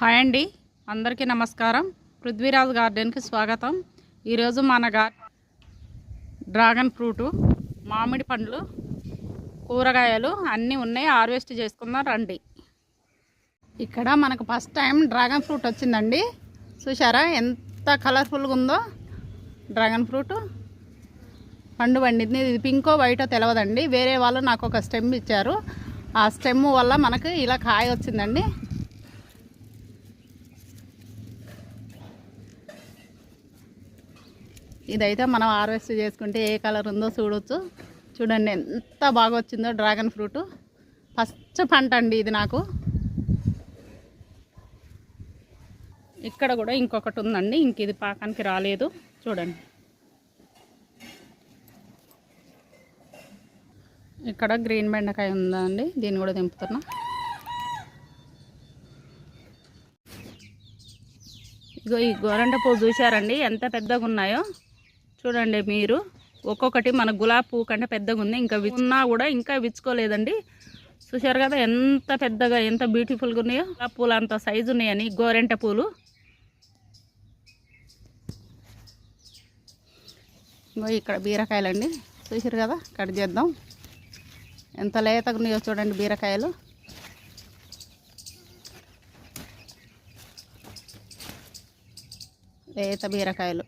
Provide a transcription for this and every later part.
Hi అండి. అందరికీ నమస్కారం. పృథ్వీరాజ్ గార్డెన్కి స్వాగతం. ఈరోజు మన గార్ డ్రాగన్ ఫ్రూటు మామిడి పండ్లు కూరగాయలు అన్నీ ఉన్నాయి. హార్వెస్ట్ చేసుకుందాం రండి. ఇక్కడ మనకు ఫస్ట్ టైం డ్రాగన్ ఫ్రూట్ వచ్చిందండి. చూసారా ఎంత కలర్ఫుల్గా ఉందో డ్రాగన్ ఫ్రూట్. పండు పండింది. ఇది పింకో వైటో తెలియదండి వేరే వాళ్ళు నాకు ఒక స్టెమ్ ఇచ్చారు. ఆ స్టెమ్ వల్ల మనకు ఇలా కాయ వచ్చిందండి. ఇదైతే మనం హార్వెస్ట్ చేసుకుంటే ఏ కలర్ ఉందో చూడొచ్చు. చూడండి ఎంత బాగా వచ్చిందో డ్రాగన్ ఫ్రూట్. ఫస్ట్ పంట అండి ఇది నాకు. ఇక్కడ కూడా ఇంకొకటి ఉందండి ఇంక ఇది పాకానికి రాలేదు. చూడండి. ఇక్కడ గ్రీన్ బెండకాయ ఉందండి దీన్ని కూడా దింపుతున్నా ఇగో ఈ గోరంట పువ్వు చూశారండి ఎంత పెద్దగా ఉన్నాయో. చూడండి మీరు. ఒక్కొక్కటి మన గులాబీ పువ్వు కంటే పెద్దగా ఉంది. ఇంకా ఉన్నా కూడా ఇంకా విచ్చుకోలేదండి. చూశారు కదా ఎంత పెద్దగా ఎంత బ్యూటిఫుల్గా ఉన్నాయో. ఆ పూలు అంత సైజు ఉన్నాయని గోరెంట పూలు. ఇగో ఇక్కడ బీరకాయలండి. చూసారు కదా కట్ చేద్దాం. ఎంత లేతగా ఉన్నాయో చూడండి బీరకాయలు. లేత బీరకాయలు.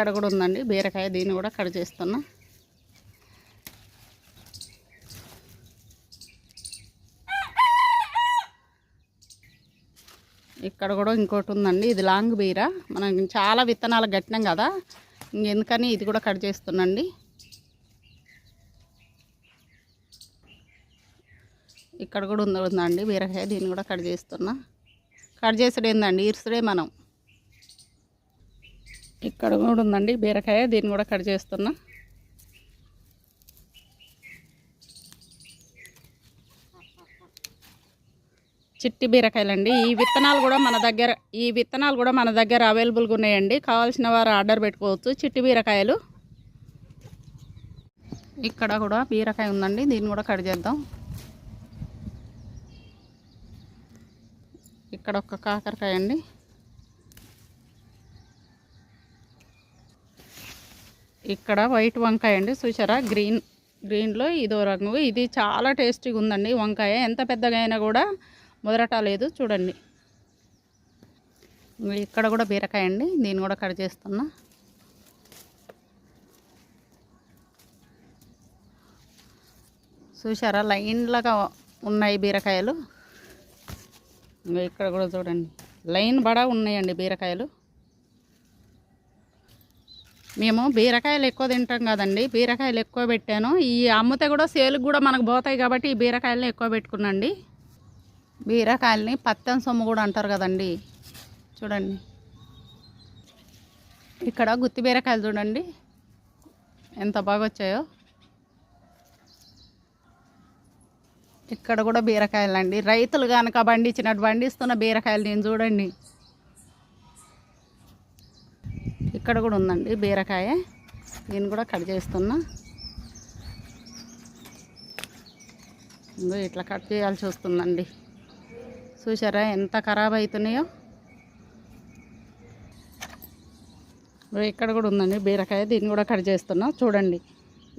ఇక్కడ కూడా ఉందండి. బీరకాయ దీన్ని కూడా కట్ చేస్తున్నా. ఇక్కడ కూడా ఇంకోటి ఉందండి. ఇది లాంగ్ బీర. మనం చాలా విత్తనాలు కట్టినాం కదా. ఇంకెందుకని ఇది కూడా కట్ చేస్తున్నాండి. ఇక్కడ కూడా ఉంది ఉందండి. బీరకాయ దీన్ని కూడా కట్ చేస్తున్నా. కట్ చేసుడు ఏందండి? ఇరుసుడే మనం. ఇక్కడ కూడా ఉందండి బీరకాయ దీన్ని కూడా కట్ చేస్తున్నా. చిట్టి బీరకాయలండి. ఈ విత్తనాలు కూడా మన దగ్గర ఈ విత్తనాలు కూడా మన దగ్గర అవైలబుల్గా ఉన్నాయండి. కావాల్సిన వారు ఆర్డర్ పెట్టుకోవచ్చు. చిట్టి బీరకాయలు. ఇక్కడ కూడా బీరకాయ ఉందండి దీన్ని కూడా కట్ చేద్దాం. ఇక్కడ ఒక కాకరకాయ అండి. ఇక్కడ వైట్ వంకాయ అండి చూసారా గ్రీన్ గ్రీన్లో ఇదో రంగు. ఇది చాలా టేస్టీగా ఉందండి వంకాయ. ఎంత పెద్దగా అయినా కూడా మొదరట లేదు చూడండి. ఇక్కడ కూడా బీరకాయ అండి దీన్ని కూడా కట్ చేస్తున్నా. చూసారా లైన్లాగా ఉన్నాయి బీరకాయలు. ఇక్కడ కూడా చూడండి. లైన్ బడా ఉన్నాయండి బీరకాయలు. మేము బీరకాయలు ఎక్కువ తింటాం కదండి. బీరకాయలు ఎక్కువ పెట్టాను. ఈ అమ్మితే కూడా సేలుకు కూడా మనకు పోతాయి కాబట్టి ఈ బీరకాయలని ఎక్కువ పెట్టుకున్నాండి బీరకాయలని పత్తం సొమ్ము కూడా అంటారు కదండి. చూడండి. ఇక్కడ గుత్తి బీరకాయలు చూడండి. ఎంత బాగా వచ్చాయో. ఇక్కడ కూడా బీరకాయలు అండి రైతులు కనుక పండించినట్టు పండిస్తున్న బీరకాయలు నేను చూడండి. ఇక్కడ కూడా ఉందండి బీరకాయ. నేను కూడా కట్ చేస్తున్నా. ఇంకో ఇట్లా కట్ చేయాల్సి వస్తుందండి. చూసారా ఎంత ఖరాబ్ అవుతున్నాయో? ఇక్కడ కూడా ఉందండి బీరకాయ. దీన్ని కూడా కట్ చేస్తున్నా. చూడండి.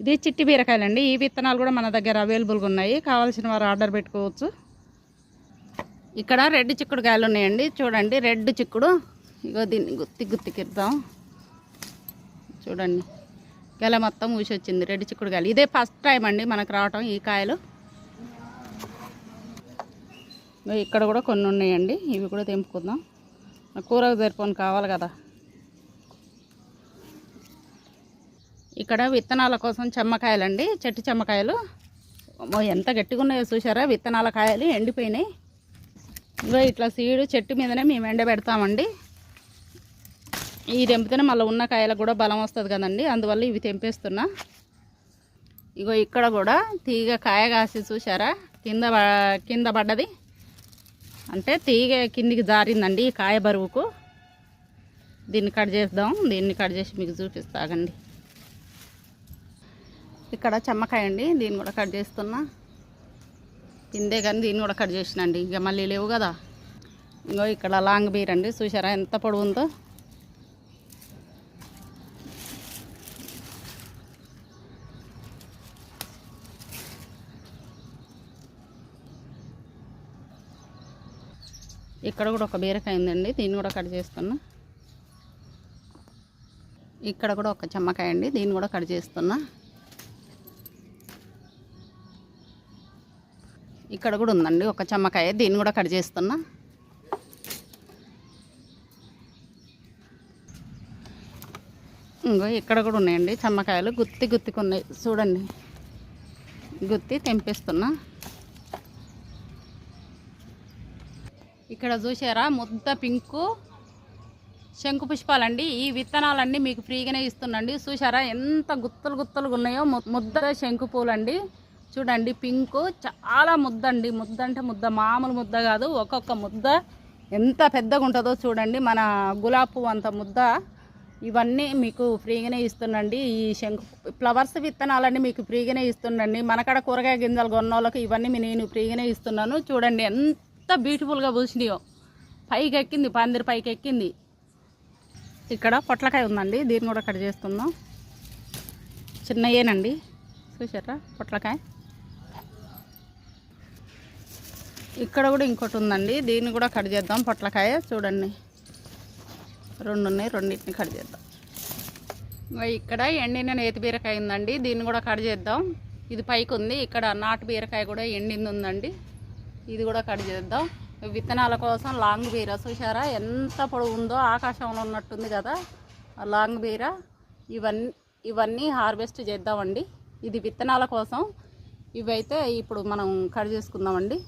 ఇది చిట్టి బీరకాయలండి. ఈ విత్తనాలు కూడా మన దగ్గర అవైలబుల్గా ఉన్నాయి. కావాల్సిన వారు ఆర్డర్ పెట్టుకోవచ్చు. ఇక్కడ రెడ్ చిక్కుడు కాయలు ఉన్నాయండి. చూడండి రెడ్ చిక్కుడు. ఇగో దీన్ని గుత్తి గుత్తికిద్దాం. చూడండి. గెల మొత్తం ఊసి వచ్చింది రెడ్ చిక్కుడు కాయలు ఇదే ఫస్ట్ టైం అండి మనకు రావటం ఈ కాయలు. ఇక్కడ కూడా కొన్ని ఉన్నాయండి. ఇవి కూడా తెంపుకుందాం. కూరకు సరిపోని కావాలి కదా. ఇక్కడ విత్తనాల కోసం చెమ్మకాయలండి. చెట్టు చెమ్మకాయలు. ఎంత గట్టిగా ఉన్నాయో చూసారా విత్తనాల కాయలు ఎండిపోయినాయి. ఇగో ఇట్లా సీడు చెట్టు మీదనే మేము ఎండబెడతామండి. ఈ తెంపితేనే మళ్ళీ ఉన్న కాయలకు కూడా బలం వస్తుంది కదండి. అందువల్ల ఇవి తెంపేస్తున్నా. ఇగో ఇక్కడ కూడా తీగ కాయ కాసి చూసారా కింద కింద పడ్డది. అంటే తీగ కిందికి జారిందండి ఈ కాయ బరువుకు. దీన్ని కట్ చేద్దాం. దీన్ని కట్ చేసి మీకు చూపిస్తాగండి ఇక్కడ చెమ్మకాయ అండి. దీన్ని కూడా కట్ చేస్తున్నా. తిందే కానీ దీన్ని కూడా కట్ చేసినండి ఇక మళ్ళీ లేవు కదా. ఇంకో ఇక్కడ లాంగ్ బీర్ అండి. చూసారా ఎంత పొడవుందో ఇక్కడ కూడా ఒక బీరకాయ ఉందండి. దీన్ని కూడా కట్ చేస్తున్నా. ఇక్కడ కూడా ఒక చెమ్మకాయ అండి. దీన్ని కూడా కట్ చేస్తున్నా. ఇక్కడ కూడా ఉందండి. ఒక చెమ్మకాయ. దీన్ని కూడా కట్ చేస్తున్నా. ఇంకో ఇక్కడ కూడా ఉన్నాయండి చెమ్మకాయలు. గుత్తి గుత్తికి ఉన్నాయి. చూడండి. గుత్తి తెంపిస్తున్నా. ఇక్కడ చూసారా ముద్ద పింకు శంకు పుష్పాలండి. ఈ విత్తనాలన్నీ మీకు ఫ్రీగానే ఇస్తున్నండి. చూసారా ఎంత గుత్తలు గుత్తలుగా ఉన్నాయో. ముద్ద శంకు పూలండి. చూడండి పింకు చాలా ముద్ద అండి ముద్ద అంటే ముద్ద మామూలు ముద్ద కాదు. ఒక్కొక్క ముద్ద ఎంత పెద్దగా ఉంటుందో చూడండి. మన గులాబీ అంత ముద్ద. ఇవన్నీ మీకు ఫ్రీగానే ఇస్తుండండి ఈ శంకు ఫ్లవర్స్ విత్తనాలన్నీ మీకు ఫ్రీగానే ఇస్తుండండి మనకాడ కూరగాయ గింజలు కొన్న ఇవన్నీ నేను ఫ్రీగానే ఇస్తున్నాను. చూడండి ఎంత బ్యూటిఫుల్గా పూసినాయో. పైకి ఎక్కింది పందిరి పైకి ఎక్కింది. ఇక్కడ పొట్లకాయ ఉందండి దీన్ని కూడా కట్ చేస్తున్నాం. చిన్నయేనండి చూసారా? పొట్లకాయ. ఇక్కడ కూడా ఇంకోటి ఉందండి దీన్ని కూడా కట్ చేద్దాం. పొట్లకాయ చూడండి. రెండు ఉన్నాయి రెండింటిని కట్ చేద్దాం. ఇక్కడ ఎండిన నేతి బీరకాయ ఉందండి దీన్ని కూడా కట్ చేద్దాం. ఇది పైకి ఉంది ఇక్కడ నాటు బీరకాయ కూడా ఎండింది ఉందండి. ఇది కూడా కట్ చేద్దాం. విత్తనాల కోసం లాంగ్ బీర చూసారా ఎంత పొడవు ఉందో ఆకాశంలో ఉన్నట్టుంది కదా. లాంగ్ బీర. ఇవన్నీ ఇవన్నీ హార్వెస్ట్ చేద్దామండి. ఇది విత్తనాల కోసం. ఇవైతే ఇప్పుడు మనం కట్ చేసుకుందామండి.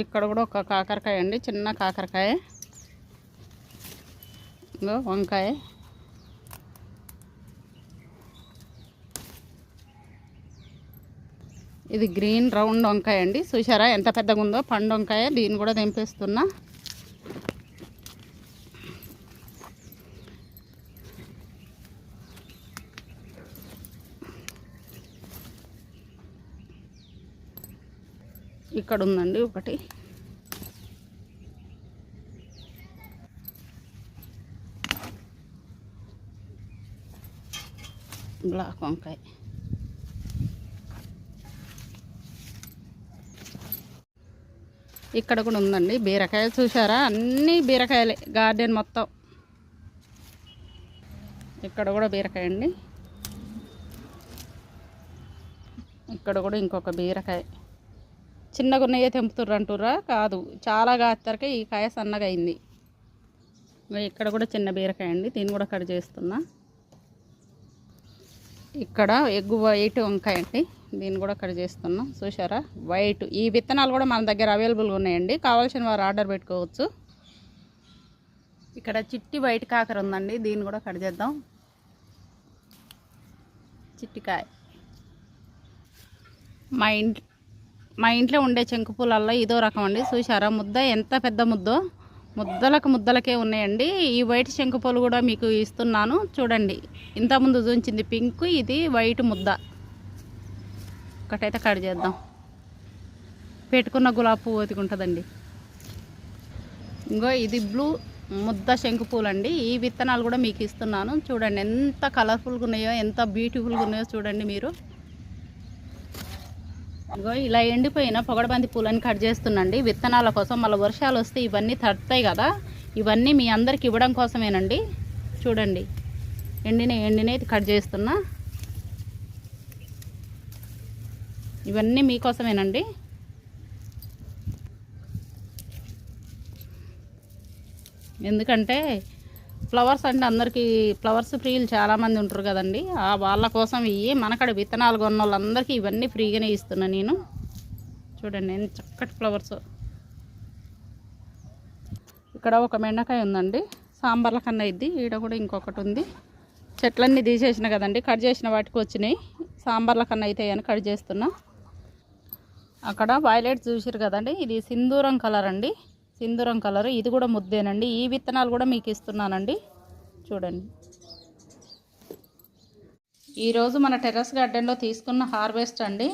ఇక్కడ కూడా ఒక కాకరకాయ అండి చిన్న కాకరకాయ. వంకాయ. ఇది గ్రీన్ రౌండ్ వంకాయ అండి. చూసారా ఎంత పెద్దగా ఉందో పండు వంకాయ దీన్ని కూడా తెంపేస్తున్నా. ఇక్కడ ఉందండి ఒకటి. బ్లాక్ వంకాయ. ఇక్కడ కూడా ఉందండి. బీరకాయ చూసారా అన్నీ బీరకాయలే గార్డెన్ మొత్తం. ఇక్కడ కూడా బీరకాయ అండి. ఇక్కడ కూడా ఇంకొక బీరకాయ. చిన్నగా ఉన్నాయే తెంపుతుర్రంటుర్రా కాదు. చాలా కాస్తరకే ఈ కాయ సన్నగా అయింది. ఇక్కడ కూడా చిన్న బీరకాయ అండి. దీన్ని కూడా కట్ చేస్తున్నా. ఇక్కడ ఎగ్గు వైట్ వంకాయ అండి. దీన్ని కూడా కట్ చేస్తున్నాం. చూసారా వైట్ ఈ విత్తనాలు కూడా మన దగ్గర అవైలబుల్గా ఉన్నాయండి. కావాల్సిన వారు ఆర్డర్ పెట్టుకోవచ్చు. ఇక్కడ చిట్టి వైట్ కాకర ఉందండి. దీన్ని కూడా కట్ చేద్దాం. చిట్టికాయ. మా ఇంట్ మా ఇంట్లో ఉండే చెంకు పూలల్లో ఇదో రకం అండి. చూసారా ముద్ద ఎంత పెద్ద ముద్దో? ముద్దలకు ముద్దలకే ఉన్నాయండి. ఈ వైట్ శంకు పూలు కూడా మీకు ఇస్తున్నాను. చూడండి. ఇంతకుముందు చూంచింది పింక్ ఇది వైట్ ముద్ద. ఒకటైతే కట్ చేద్దాం. పెట్టుకున్న గులాబీ పువ్వు ఒతికుంటుందండి. ఇంకో ఇది బ్లూ ముద్ద శంకు పూలండి. ఈ విత్తనాలు కూడా మీకు ఇస్తున్నాను. చూడండి ఎంత కలర్ఫుల్గా ఉన్నాయో ఎంత బ్యూటిఫుల్గా ఉన్నాయో చూడండి మీరు. ఇగో ఇలా ఎండిపోయిన పొగడబంది పూలని కట్ చేస్తున్నాండి. విత్తనాల కోసం మళ్ళీ వర్షాలు వస్తే ఇవన్నీ తడతాయి కదా. ఇవన్నీ మీ అందరికి ఇవ్వడం కోసమేనండి. చూడండి. ఎండిన ఎండినైతే కట్ చేస్తున్నా. ఇవన్నీ మీకోసమేనండి. ఎందుకంటే ఫ్లవర్స్ అంటే అందరికీ ఫ్లవర్స్ ఫ్రీలు చాలామంది ఉంటారు కదండి. ఆ వాళ్ళ కోసం ఇవి మనకడ విత్తనాలు కొన్న వాళ్ళందరికీ ఇవన్నీ ఫ్రీగానే ఇస్తున్నా నేను. చూడండి ఎంత చక్కటి ఫ్లవర్స్. ఇక్కడ ఒక మెండకాయ ఉందండి. సాంబార్ల కన్నా ఇది ఈడ కూడా ఇంకొకటి ఉంది. చెట్లన్నీ తీసేసిన కదండి కట్ చేసిన వాటికి వచ్చినాయి. సాంబార్ల కన్నా అయితే అని కట్ చేస్తున్నా. అక్కడ వైలెట్ చూసారు కదండి ఇది సింధూరం కలర్ అండి. సింధూరం కలర్ ఇది కూడా ముద్దేనండి. ఈ విత్తనాలు కూడా మీకు ఇస్తున్నానండి. చూడండి. ఈరోజు మన టెర్రస్ గార్డెన్లో తీసుకున్న హార్వెస్ట్ అండి.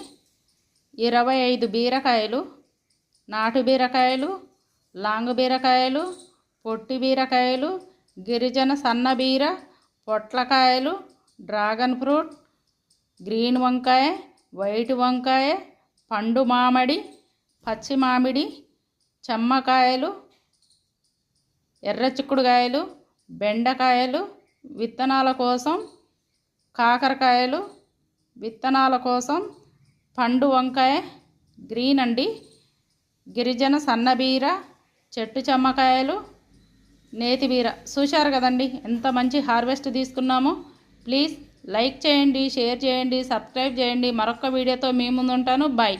ఇరవై ఐదు బీరకాయలు నాటు బీరకాయలు లాంగ్ బీరకాయలు పొట్టి బీరకాయలు గిరిజన సన్న బీర పొట్లకాయలు డ్రాగన్ ఫ్రూట్ గ్రీన్ వంకాయ వైట్ వంకాయ పండు మామిడి పచ్చి మామిడి చెమ్మకాయలు ఎర్ర చిక్కుడుకాయలు బెండకాయలు విత్తనాల కోసం కాకరకాయలు విత్తనాల కోసం పండు వంకాయ గ్రీన్ అండి గిరిజన సన్నబీర చెట్టు చెమ్మకాయలు నేతిబీర. చూశారు కదండి ఎంత మంచి హార్వెస్ట్ తీసుకున్నామో. ప్లీజ్ లైక్ చేయండి షేర్ చేయండి సబ్స్క్రైబ్ చేయండి. మరొక వీడియోతో మీ ముందు ఉంటాను బాయ్